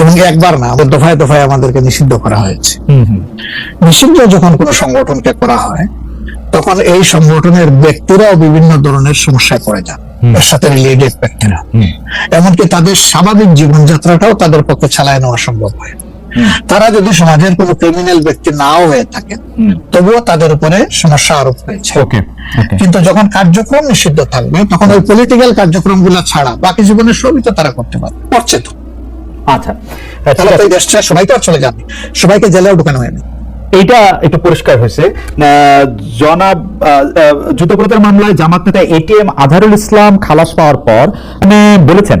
এবং একবার না আমাদের দফায় দফায় আমাদেরকে নিষিদ্ধ করা হয়েছে। নিষিদ্ধ যখন কোনো সংগঠনকে করা হয় তখন এই সংগঠনের ব্যক্তিরাও বিভিন্ন ধরনের সমস্যায় পড়ে যান। এর সাথে রিলেটেড ব্যক্তিরা। এমনকি তাদের স্বাভাবিক জীবনযাত্রাটাও তাদের পক্ষে চালায় নেওয়া সম্ভব হয়। তারা যদি সমাজের কোনো ক্রিমিনাল ব্যক্তি নাও হয়ে থাকে তবুও তাদের উপরে সমস্যা আরোপ হয়েছে। কিন্তু যখন কার্যক্রম নিষিদ্ধ থাকবে তখন ওই পলিটিক্যাল কার্যক্রম ছাড়া বাকি জীবনের সবই তো তারা করতে পারবে। করছে তো। আচ্ছা। তো দেশটা সবাই তো আর চলে যাবে। সবাইকে জেলেও ঢুকানো হয়নি। এইটা একটু পরিষ্কার হয়েছে। আহ, জনাব আহ, মামলায় জামাত নেতা এটিএম আধারুল ইসলাম খালাস পাওয়ার পর বলেছেন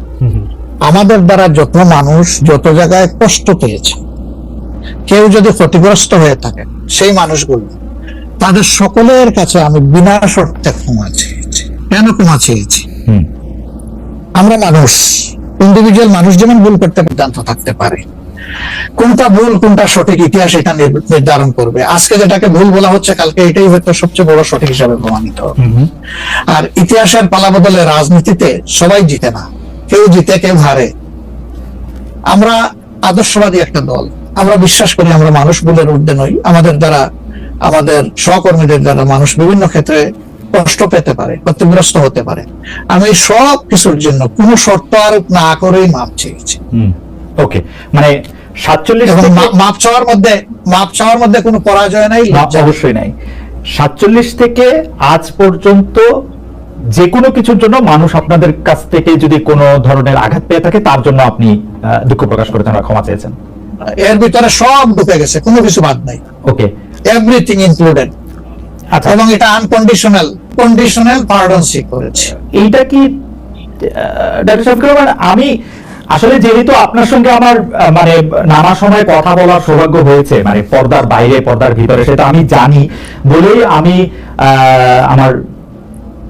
আমাদের দ্বারা যত মানুষ যত জায়গায় কষ্ট পেয়েছে কেউ যদি ক্ষতিগ্রস্ত হয়ে থাকে সেই মানুষগুলো তাদের সকলের কাছে আমি বিনা শর্তে ক্ষমা চেয়েছি। কেন ক্ষমা চেয়েছি? আমরা মানুষ ইন্ডিভিজুয়াল মানুষ যেমন ভুল করতে সিদ্ধান্ত থাকতে পারে কোনটা ভুল কোনটা সঠিক ইতিহাস এটা নির্ধারণ করবে। আজকে যেটাকে ভুল বলা হচ্ছে কালকে এটাই হয়তো সবচেয়ে বড় সঠিক হিসাবে প্রমাণিত আর ইতিহাসের পালা বদলে রাজনীতিতে সবাই জিতে না। কেউ জিতে কেউ হারে। আমরা আদর্শবাদী একটা দল। আমরা বিশ্বাস করি আমরা মানুষ বলে ঊর্ধ্বে নই। আমাদের দ্বারা আমাদের সহকর্মীদের দ্বারা মানুষ বিভিন্ন ক্ষেত্রে কষ্ট পেতে পারে ক্ষতিগ্রস্ত হতে পারে। আমি সব কিছুর জন্য কোনো শর্ত আরোপ না করেই মাপ চেয়েছি। ওকে। মানে সাতচল্লিশ মাপ চাওয়ার মধ্যে মাপ চাওয়ার মধ্যে কোনো পরাজয় নাই। অবশ্যই নাই। সাতচল্লিশ থেকে আজ পর্যন্ত যে কোনো কিছুর জন্য মানুষ আপনাদের কাছ থেকে যদি কোনো ধরনের আঘাত পেয়ে থাকে তার জন্য আপনি দুঃখ প্রকাশ করেছেন বা ক্ষমা চেয়েছেন। এর ভিতরে সব ঢুকে গেছে কোনো কিছু বাদ নাই। ওকে এভরিথিং ইনক্লুডেড আচ্ছা। এবং এটা আনকন্ডিশনাল কন্ডিশনাল পার্ডন সি করেছে। এইটা কি ডাক্তার সাহেব মানে আমি আসলে যেহেতু আপনার সঙ্গে আমার মানে নানা সময় কথা বলার সৌভাগ্য হয়েছে মানে পর্দার বাইরে পর্দার ভিতরে সেটা আমি জানি বলেই আমি আহ, আমার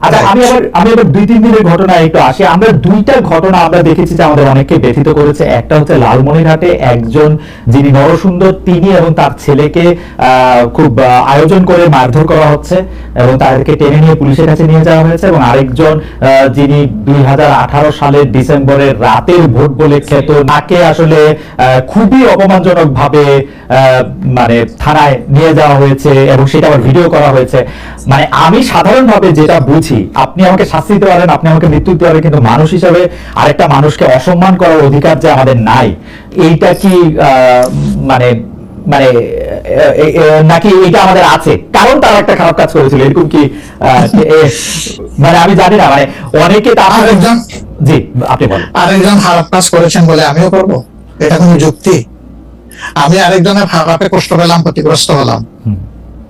আচ্ছা আমি আবার আমি আবার দুই তিন দিনের ঘটনা একটু আসি। আমরা দুইটা ঘটনা আমরা দেখেছি যে আমাদের অনেককে ব্যথিত করেছে। একটা হচ্ছে লালমনিরহাটে একজন যিনি নরসুন্দর তিনি এবং তার ছেলেকে খুব আয়োজন করে মারধর করা হচ্ছে এবং তাদেরকে টেনে নিয়ে পুলিশের কাছে নিয়ে যাওয়া হয়েছে এবং আরেকজন যিনি দুই হাজার আঠারো সালের ডিসেম্বরের রাতের ভোট বলে খ্যাত তাকে আসলে আহ, খুবই অপমানজনক ভাবে মানে থানায় নিয়ে যাওয়া হয়েছে এবং সেটা আবার ভিডিও করা হয়েছে। মানে আমি সাধারণভাবে যেটা বুঝি আপনি আমাকে শাস্তি দিতে পারেন আপনি আমাকে মৃত্যু দিতে পারেন কিন্তু মানুষ হিসাবে আরেকটা মানুষকে অসম্মান করার অধিকার যে আমাদের নাই এইটা কি মানে মানে নাকি এটা আমাদের আছে? কারণ তারা একটা খারাপ কাজ করেছিল এরকম কি মানে আমি জানি না মানে অনেকে তার আরেকজন জি আপনি বলেন। আরেকজন খারাপ কাজ করেছেন বলে আমিও করব। এটা কোনো যুক্তি। আমি আরেকজনের খারাপে কষ্ট পেলাম ক্ষতিগ্রস্ত হলাম।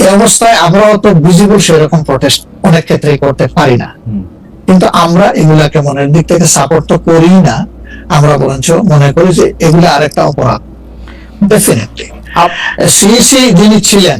এই অবস্থায় আমরাও তো বুঝিব সেরকম প্রটেস্ট অনেক ক্ষেত্রেই করতে পারি না। কিন্তু আমরা এগুলাকে মনের দিক থেকে সাপোর্ট তো করি না। আমরা বরঞ্চ মনে করি যে এগুলো আরেকটা অপরাধ। ডেফিনেটলি সিইসি যিনি ছিলেন